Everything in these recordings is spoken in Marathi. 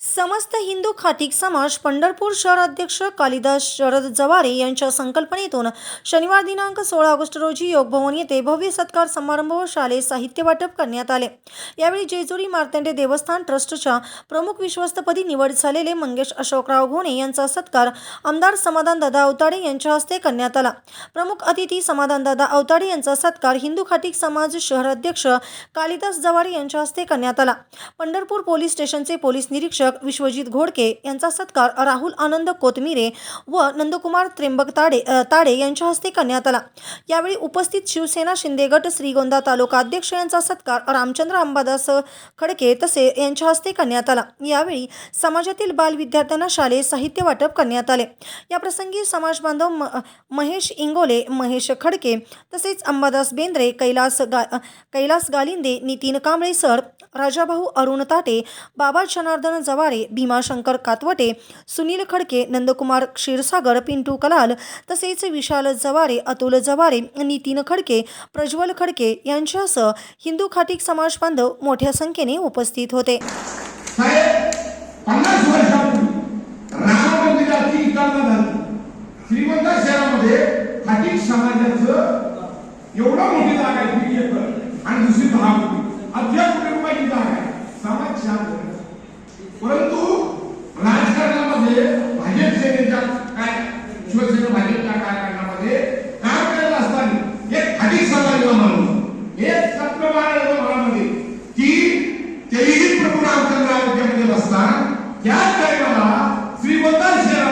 समस्त हिंदू खातिक समाज पंढरपूर शहर अध्यक्ष कालिदास शरद जवारे यांच्या संकल्पनेतून शनिवार दिनांक सोळा ऑगस्ट रोजी योगभवन येथे भव्य सत्कार समारंभ व शालेय साहित्य वाटप करण्यात आले. यावेळी जेजुरी मार्तंडे देवस्थान ट्रस्टच्या प्रमुख विश्वस्तपदी निवड झालेले मंगेश अशोकराव घोणे यांचा सत्कार आमदार समाधान दादा अवताडे यांच्या हस्ते करण्यात आला. प्रमुख अतिथी समाधान दादा अवताडे यांचा सत्कार हिंदू खातिक समाज शहर अध्यक्ष कालिदास जवारे यांच्या हस्ते करण्यात आला. पंढरपूर पोलीस स्टेशनचे पोलीस निरीक्षक विश्वजित घोडके यांचा सत्कार राहुल आनंद कोतमिरे व नंदकुमार त्र्यंबक ताडे ताडे यांच्या हस्ते करण्यात आला. यावेळी उपस्थित शिवसेना शिंदे गट श्रीगोंदा तालुका अध्यक्ष यांचा सत्कार रामचंद्र अंबादास खडके तसे यांच्या हस्ते करण्यात आला. यावेळी समाजातील बाल विद्यार्थ्यांना शालेय साहित्य वाटप करण्यात आले. याप्रसंगी समाज बांधव म- महेश इंगोले महेश खडके तसेच अंबादास बेंद्रे कैलास गा कैलास गालिंदे नितीन कांबळे सर राजाभाऊ अरुण ताटे बाबा जनार्दन जवारे भीमाशंकर कातवटे सुनील खडके नंदकुमार क्षीरसागर पिंटू कलाल तसेच विशाल जवारे अतुल जवारे नितीन खडके प्रज्वल खडके यांच्यासह हिंदू खाटिक समाज बांधव मोठ्या संख्येने उपस्थित होते. श्रीमंत शहरामध्ये समाजाचं मोठी जागा आहे आणि दुसरी दहा कोटी अध्या कोटी रुपयाची जागा आहे. समाज चार परंतु राजकारणामध्ये भाजप सेनेच्या काय शिवसेना भाजपच्या कार्यकारणामध्ये काम करत असताना एक खाटीक समाजाचा माणूस एक सत्यवान मनामध्ये की तेही प्रभू रामचंद्र अयोध्येमध्ये बसणार. त्याच टायमाला श्रीमंत शहरा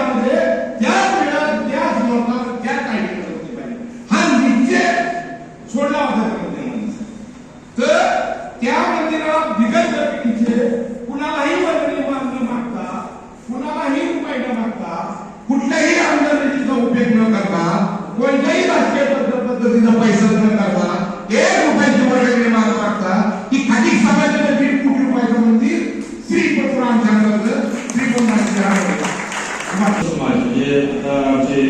त्याच वेळात त्याच लोकांना त्या काही करत होते पाहिजे हा निश्चय सोडला होता त्या मंदिरामध्ये. तर त्या मंदिराला बिगर जमिनीचे कुणालाही वर्गणी न मागता कुणालाही रुपये न मागता कुठल्याही आमदानीचा उपयोग न करता कोणत्याही राजकीय पद्ध- पद्धतीचा पैसा न करता एक रुपयाची वर्गणी माग मागता की खाली समाजाचं दीड कोटी रुपयाचं मंदिर श्री परशुरामचंद्राचं श्री कोणाच्या समाज म्हणजे आता आमचे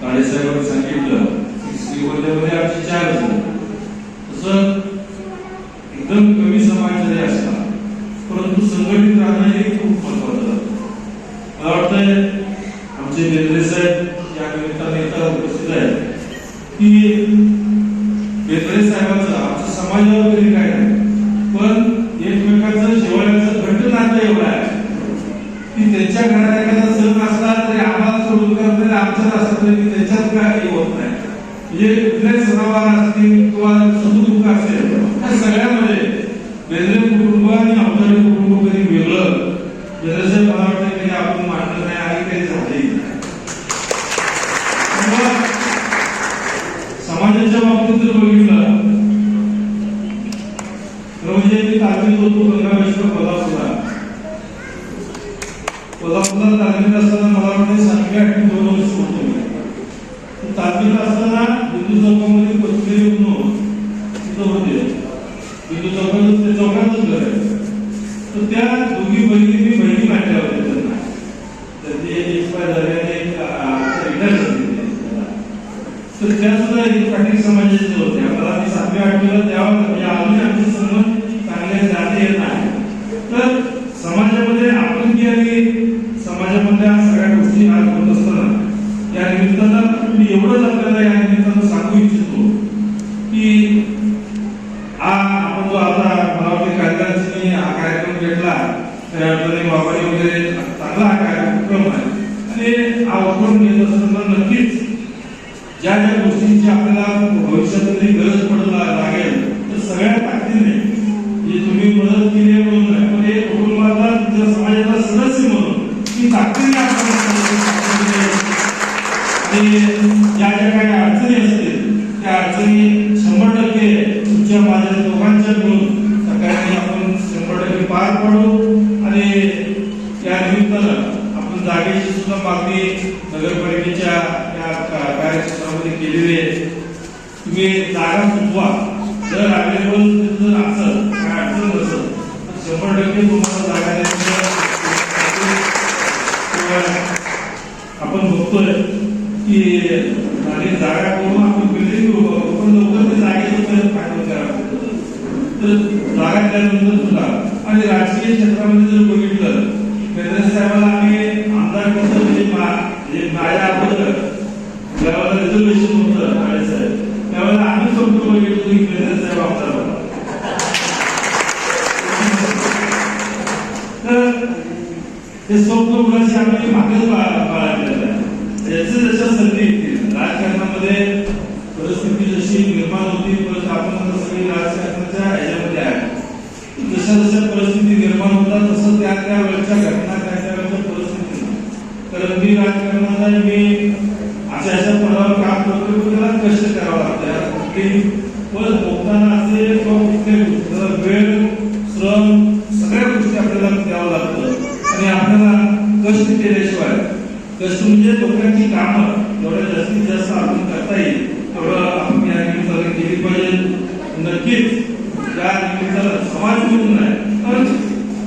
काळेसाहेबांनी सांगितलं की श्रीगोंद्यामध्ये आमचे चार जण तसं एकदम कमी समाज जरी असला परंतु संघटित राहणं हे खूप महत्वाचं मला वाटतंय आमचे नेते साहेब या निमित्ताने इथं उपस्थित आहेत की बेंद्रे साहेबांचं आमच्या समाजावर तरी काय नाही पण एकमेकांचं जिव्हाळ्याचं घट्ट नातं एवढं आहे की त्यांच्या घरात एखादा सण असला तरी आम्हाला सोडून करत नाही आमच्यात असला तरी त्यांच्यात काही होत नाही म्हणजे कुठल्याही सणावार असतील किंवा सुखदुःख असेल त्या सगळ्यामध्ये बेंद्रे कुटुंब आणि अवतारी कुटुंब कधी वेगळं बेंद्रे साहेब मला वाटतं कधी आपण मांडलं नाही आणि कधी झालंही नाही. समाजाच्या बाबतीत जर बघितलं तर म्हणजे मी तालमीत होतो गंगावेश्वर कोल्हापूरला. कोल्हापूरला तालमीत असताना मला वाटतं सातव्या आठवी दोन वर्ष होतो तालमीत असताना बिंदू चौकामध्ये बसलेले म्हणून तिथं होते. बिंदू चौकात ते चौकातच घर आहे. तर त्या दोघी बहिणी मी बहिणी म्हटल्या होत्या त्यांना तर ते एक्सपायर झाले तर त्या सुद्धा एक पाटील समाजाचे होत्या मला मी सातव्या आठवीला त्यावर म्हणजे अजून आमचे संबंध चांगले जाते येत नाही. तर समाजामध्ये आपुलकी आणि त्या अर्थाने वगैरे चांगला हा कार्यक्रम आहे. आणि आपण घेत असताना नक्कीच ज्या ज्या गोष्टींची आपल्याला भविष्यातली गरज पडला लागेल तर सगळ्या ताकदीने जे तुम्ही मदत केली म्हणून नाही हे कुटुंबाचा तुमच्या समाजाचा सदस्य म्हणून ती ताकदीने आणि ज्या ज्या काही अडचणी असतील त्या अडचणी मागणी नगरपालिकेच्या या कार्यक्षेत्रामध्ये केलेली आहे. तुम्ही जागा सुचवा. जर अवेलेबल जर असेल काय अडचण नसेल शंभर टक्के तुम्हाला जागा द्यायची आपण बघतोय की आणि जागा करून आपण बिल्डिंग उभा करू पण लवकर ते जागेचं फायदा करा तर जागा त्यानंतर सुद्धा आणि राजकीय क्षेत्रामध्ये जर बघितलं साहेबांना आम्ही आमदार कसं म्हणजे म्हणजे होतं साहेब. त्यावेळेला आम्ही स्वप्न बघितलं की प्रेझर साहेब आमदार होता तर ते संधी राजकारणामध्ये परिस्थिती जशी निर्माण होती परत आपण राजकारणाच्या ह्याच्यामध्ये जशा जशा परिस्थिती निर्माण होतात तसं त्या त्या वेळच्या घटना कधी राजकारणाला मी अशा अशा पदावर काम करतो त्याला कष्ट करावं लागतं कुठली पण बोलताना असे किंवा वेळ श्रम सगळ्या गोष्टी आपल्याला द्यावं लागतं. आणि आपल्याला कष्ट केल्याशिवाय कष्ट म्हणजे लोकांची कामं. जेवढ्या जास्तीत जास्त आपण करता येईल. तेवढं आपण या केली पाहिजे. नक्कीच या निमित्ताला समाज मिळून नाही तर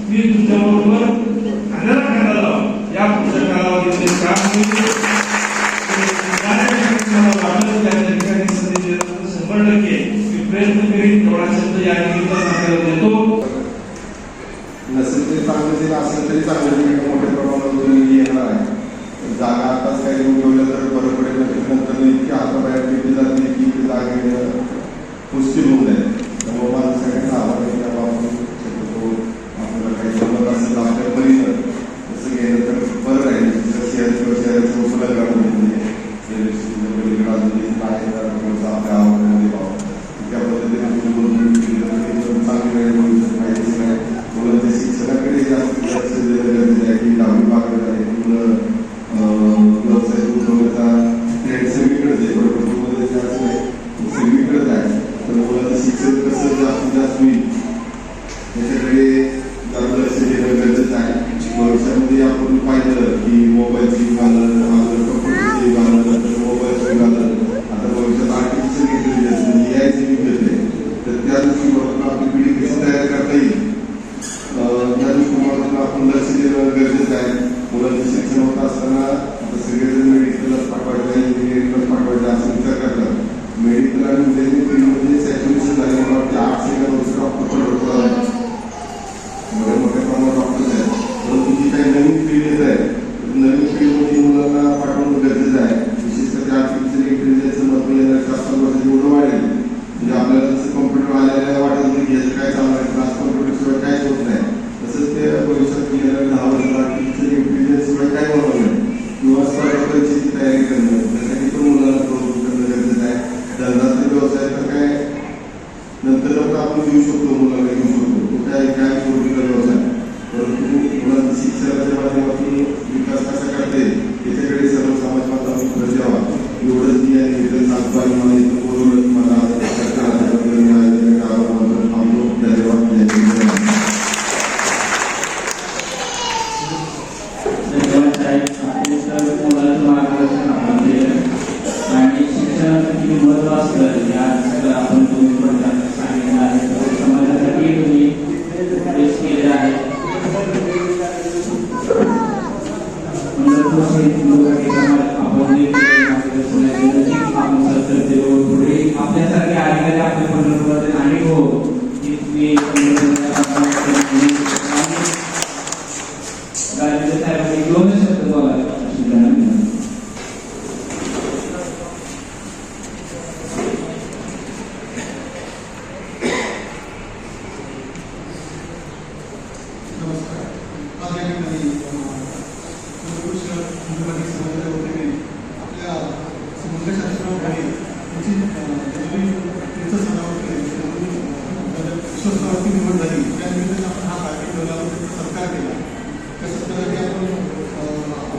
मी तुमच्याबरोबर खांद्याला खांदा या पुढच्या कालावधीमध्ये काम होईल शंभर टक्के प्रयत्न करीन. तेवढा शब्द या निमित्तानं देतो. नसेल तरी चांगलं असेल तरी चांगलं Thank you.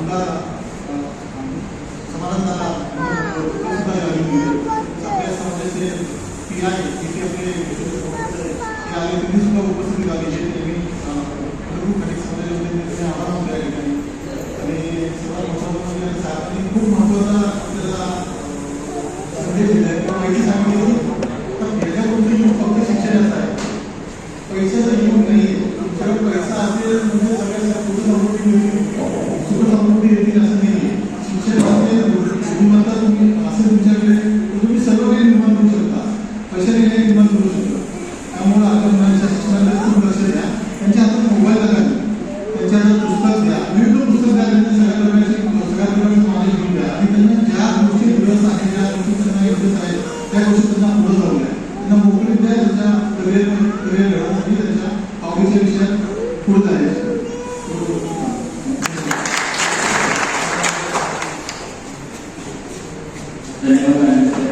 뭔가 कशाने नाही करू शकतो? त्यामुळं आपण मुलांच्या शिक्षणाकडे त्यांच्या हातात मोबाईल नका त्यांच्या हातात पुस्तक द्या विविध पुस्तक द्या आणि त्यांना ज्या गोष्टी गरज आहे ज्या गोष्टी त्यांना त्या गोष्टी त्यांना पुढे जाऊ त्यांना मोकळी द्या त्यांच्या त्यांच्या आवडीच्या विषयात पुढे जायचं. धन्यवाद